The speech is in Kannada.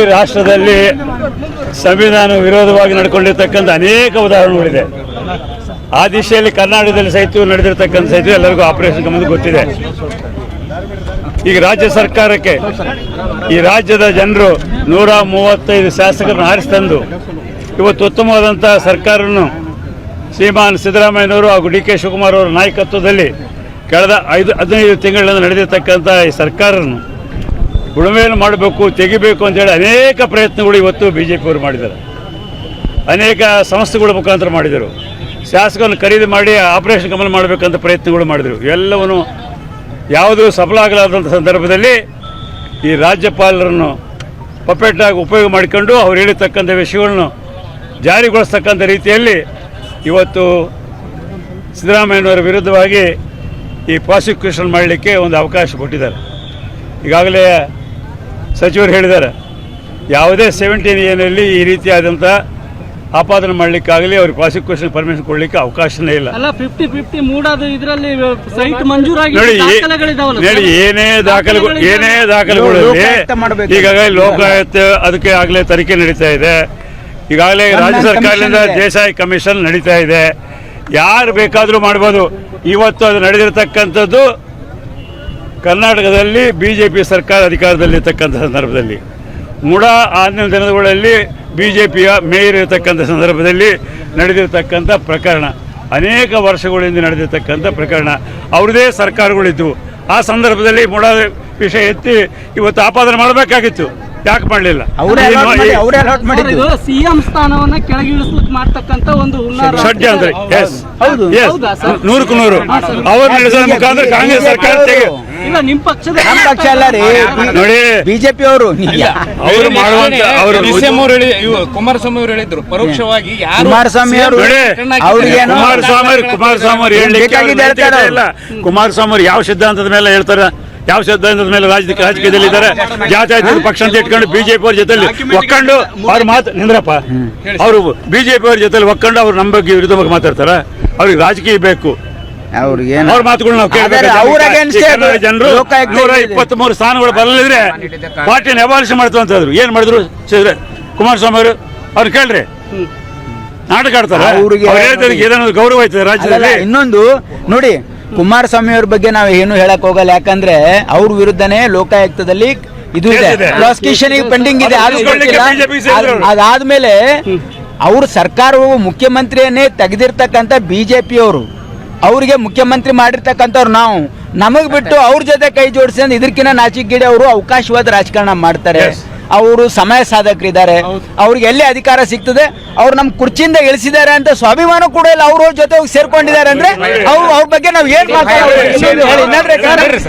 ಈ ರಾಷ್ಟ್ರದಲ್ಲಿ ಸಂವಿಧಾನ ವಿರೋಧವಾಗಿ ನಡ್ಕೊಂಡಿರ್ತಕ್ಕಂಥ ಅನೇಕ ಉದಾಹರಣೆಗಳಿದೆ. ಆ ದಿಶೆಯಲ್ಲಿ ಕರ್ನಾಟಕದಲ್ಲಿ ಸಹಿತ ನಡೆದಿರ್ತಕ್ಕಂಥ ಸಹಿತ ಎಲ್ಲರಿಗೂ ಆಪರೇಷನ್ ಕಮಲ್ ಗೊತ್ತಿದೆ. ಈಗ ರಾಜ್ಯ ಸರ್ಕಾರಕ್ಕೆ ಈ ರಾಜ್ಯದ ಜನರು ನೂರ ಮೂವತ್ತೈದು ಶಾಸಕರನ್ನು ಆರಿಸ್ತಂದು ಇವತ್ತು ಉತ್ತಮವಾದಂಥ ಸರ್ಕಾರವನ್ನು ಶ್ರೀಮಾನ್ ಸಿದ್ದರಾಮಯ್ಯನವರು ಹಾಗೂ ಡಿ ಕೆ ಶಿವಕುಮಾರ್ ಅವರ ನಾಯಕತ್ವದಲ್ಲಿ ಕಳೆದ ಐದು, ಹದಿನೈದು ತಿಂಗಳಿಂದ ನಡೆದಿರ್ತಕ್ಕಂಥ ಈ ಸರ್ಕಾರವನ್ನು ಉಳುಮೆಯನ್ನು ಮಾಡಬೇಕು, ತೆಗಿಬೇಕು ಅಂತೇಳಿ ಅನೇಕ ಪ್ರಯತ್ನಗಳು ಇವತ್ತು ಬಿ ಜೆ ಪಿಯವರು ಮಾಡಿದ್ದಾರೆ. ಅನೇಕ ಸಂಸ್ಥೆಗಳ ಮುಖಾಂತರ ಮಾಡಿದರು. ಶಾಸಕರನ್ನು ಖರೀದಿ ಮಾಡಿ ಆಪರೇಷನ್ ಕಮಲ್ ಮಾಡಬೇಕಂತ ಪ್ರಯತ್ನಗಳು ಮಾಡಿದರು. ಎಲ್ಲವನ್ನು ಯಾವುದೂ ಸಫಲ ಆಗಲಾದಂಥ ಸಂದರ್ಭದಲ್ಲಿ ಈ ರಾಜ್ಯಪಾಲರನ್ನು ಪಪೆಟ್ಟಾಗಿ ಉಪಯೋಗ ಮಾಡಿಕೊಂಡು ಅವ್ರು ಹೇಳಿರ್ತಕ್ಕಂಥ ವಿಷಯಗಳನ್ನು ಜಾರಿಗೊಳಿಸ್ತಕ್ಕಂಥ ರೀತಿಯಲ್ಲಿ ಇವತ್ತು ಸಿದ್ದರಾಮಯ್ಯನವರ ವಿರುದ್ಧವಾಗಿ ಈ ಪ್ರಾಸಿಕ್ಯೂಷನ್ ಮಾಡಲಿಕ್ಕೆ ಒಂದು ಅವಕಾಶ ಕೊಟ್ಟಿದ್ದಾರೆ. ಈಗಾಗಲೇ ಸಚಿವರು ಹೇಳಿದ್ದಾರೆ. ಯಾವುದೇ ಸೆವೆಂಟೀನ್ ಏನಲ್ಲಿ ಈ ರೀತಿಯಾದಂಥ ಆಪಾದನೆ ಮಾಡಲಿಕ್ಕಾಗಲಿ ಅವ್ರಿಗೆ ಪ್ರಾಸಿಕ್ಯೂಷನ್ ಪರ್ಮಿಷನ್ ಕೊಡಲಿಕ್ಕೆ ಅವಕಾಶನೇ ಇಲ್ಲ. ಅಲ್ಲ ಫಿಫ್ಟಿ ಫಿಫ್ಟಿ ಮೂಡೋದು ಇದರಲ್ಲಿ ಸೈಟ್ ಮಂಜೂರಾಗಿ ನೋಡಿ? ಏನೇ ದಾಖಲೆಗಳು ಏನೇ ದಾಖಲೆಗಳು ಈಗಾಗಲೇ ಲೋಕಾಯುಕ್ತ ಅದಕ್ಕೆ ಆಗಲೇ ತನಿಖೆ ನಡೀತಾ ಇದೆ. ಈಗಾಗಲೇ ರಾಜ್ಯ ಸರ್ಕಾರದಿಂದ. ದೇಸಾಯಿ ಕಮಿಷನ್ ನಡೀತಾ ಇದೆ. ಯಾರು ಬೇಕಾದರೂ ಮಾಡ್ಬೋದು. ಇವತ್ತು ಅದು ನಡೆದಿರತಕ್ಕಂಥದ್ದು ಕರ್ನಾಟಕದಲ್ಲಿ ಬಿ ಜೆ ಪಿ ಸರ್ಕಾರ ಅಧಿಕಾರದಲ್ಲಿರ್ತಕ್ಕಂಥ ಸಂದರ್ಭದಲ್ಲಿ. ಮುಡ ಆದಿನ ದಿನಗಳಲ್ಲಿ ಬಿ ಜೆ ಪಿಯ ಮೇಯರ್ ಇರತಕ್ಕಂಥ ಸಂದರ್ಭದಲ್ಲಿ ನಡೆದಿರ್ತಕ್ಕಂಥ ಪ್ರಕರಣ ಅನೇಕ ವರ್ಷಗಳಿಂದ ನಡೆದಿರ್ತಕ್ಕಂಥ ಪ್ರಕರಣ ಅವ್ರದ್ದೇ ಸರ್ಕಾರಗಳಿದ್ದವು. ಆ ಸಂದರ್ಭದಲ್ಲಿ ಮುಡ ವಿಷಯ ಎತ್ತಿ ಇವತ್ತು ಆಪಾದನೆ ಮಾಡಬೇಕಾಗಿತ್ತು. ಯಾಕೆ ಮಾಡಲಿಲ್ಲ? ಸಿಎಂ ಸ್ಥಾನವನ್ನ ಕೆಳಗಿಳಿಸ್ಲಿಕ್ಕೆ ಮಾಡ್ತಕ್ಕಂಥ ಒಂದು ಹುನ್ನಾರ ಎಸ್ ಹೌದು. ಎಸ್ ಹೌದಾ ಸರ್? ನೂರಕ್ಕೂ ನೂರು. ಅವ್ರು ನಡೆಸಿದ ಮುಖಾಂತರ ಕಾಂಗ್ರೆಸ್ ಸರ್ಕಾರ ತೆಗೆ ಇಲ್ಲ ನಿಮ್ ಪಕ್ಷದ ನಮ್ಮ ಪಕ್ಷ ಅಲ್ಲ ರೀ. ನೋಡಿ. ಬಿಜೆಪಿ ಅವರು ಅವರು ಮಾಡುವಂತ ಅವರು ಕುಮಾರಸ್ವಾಮಿ ಅವರು ಹೇಳಿದ್ರು. ಪರೋಕ್ಷವಾಗಿ ಯಾರು ಕುಮಾರಸ್ವಾಮಿ ಅವರು ಅವ್ರಿಗೆ ಕುಮಾರಸ್ವಾಮಿ ಅವ್ರು- ಕುಮಾರಸ್ವಾಮಿ ಅವ್ರು ಹೇಳಲಿಕ್ಕೆ ಕುಮಾರಸ್ವಾಮಿ ಅವರು ಯಾವ ಸಿದ್ಧಾಂತದ ಮೇಲೆ ಹೇಳ್ತಾರೆ? ಯಾವ ಸಿದ್ಧಾಂತದ ಮೇಲೆ ರಾಜಕೀಯ ರಾಜಕೀಯದಲ್ಲಿ ಇದ್ದಾರೆ? ಜಾತ್ಯತೀತ ಪಕ್ಷ ಅಂತ ಇಟ್ಕೊಂಡು ಬಿಜೆಪಿ ಅವ್ರ ಜೊತೆಲಿ ಒಕ್ಕೊಂಡು ಅವ್ರ ಮಾತು ನಿಂದ್ರಪ್ಪ. ಅವರು ಬಿಜೆಪಿ ಅವ್ರ ಜೊತೆಲಿ ಒಕ್ಕೊಂಡು ಅವ್ರು ನಮ್ಮ ಬಗ್ಗೆ ವಿರುದ್ಧವಾಗಿ ಮಾತಾಡ್ತಾರ. ಅವ್ರಿಗೆ ರಾಜಕೀಯ ಬೇಕು. ಅವ್ರ ಮಾತುಗಳು ನಾವು ಕೇಳಬೇಕು ಜನರು ನೂರ. ಇಪ್ಪತ್ತ್ ಮೂರು ಸ್ಥಾನಗಳು ಬರಲಿದ್ರೆ ಪಾರ್ಟಿನ ಎವಾಲ್ಯೂಷನ್ ಮಾಡ್ತು ಅಂತ ಹೇಳಿದ್ರು. ಏನ್ ಮಾಡಿದ್ರು? ಚಂದ್ರ ಕುಮಾರಸ್ವಾಮಿ ಅವರು? ಅವ್ರು ಕೇಳ್ರಿ. ನಾಟಕ ಆಡ್ತಾರೆ? ಗೌರವ ಐತದೆ ರಾಜ್ಯದಲ್ಲಿ. ಇನ್ನೊಂದು ನೋಡಿ ಕುಮಾರಸ್ವಾಮಿ ಅವ್ರ ಬಗ್ಗೆ ನಾವು ಏನು ಹೇಳಕ್ ಹೋಗಲ್ಲ. ಯಾಕಂದ್ರೆ ಅವ್ರ ವಿರುದ್ಧನೇ ಲೋಕಾಯುಕ್ತದಲ್ಲಿ ಇದು ಇದೆ. ಪ್ರಾಸಿಕ್ಯೂಷನ್ ಪೆಂಡಿಂಗ್ ಇದೆ. ಅದಾದ್ಮೇಲೆ ಅವ್ರ ಸರ್ಕಾರವು ಮುಖ್ಯಮಂತ್ರಿಯನ್ನೇ ತೆಗೆದಿರ್ತಕ್ಕಂಥ ಬಿಜೆಪಿ ಅವರು. ಅವರಿಗೆ ಮುಖ್ಯಮಂತ್ರಿ ಮಾಡಿರ್ತಕ್ಕಂಥವ್ರು ನಾವು. ನಮಗ್ ಬಿಟ್ಟು ಅವ್ರ ಜೊತೆ ಕೈ ಜೋಡಿಸಿ ಇದಕ್ಕಿಂತ ನಾಚಿಕೆಗೇಡಿ ಅವರು ಅವಕಾಶವಾದ ರಾಜಕಾರಣ ಮಾಡ್ತಾರೆ. ಅವರು ಸಮಯ ಸಾಧಕರಿದ್ದಾರೆ. ಅವ್ರಿಗೆ ಎಲ್ಲಿ ಅಧಿಕಾರ ಸಿಗ್ತದೆ ಅವ್ರು ನಮ್ ಕುರ್ಚಿಯಿಂದ ಇಳಿಸಿದ್ದಾರೆ ಅಂತ ಸ್ವಾಭಿಮಾನ ಕೂಡ ಇಲ್ಲ ಅವ್ರ ಜೊತೆ ಹೋಗಿ ಸೇರ್ಕೊಂಡಿದ್ದಾರೆ ಅಂದ್ರೆ ಅವ್ರು ಅವ್ರ ಬಗ್ಗೆ ನಾವು ಏನ್ ಮಾತಾಡೋದು?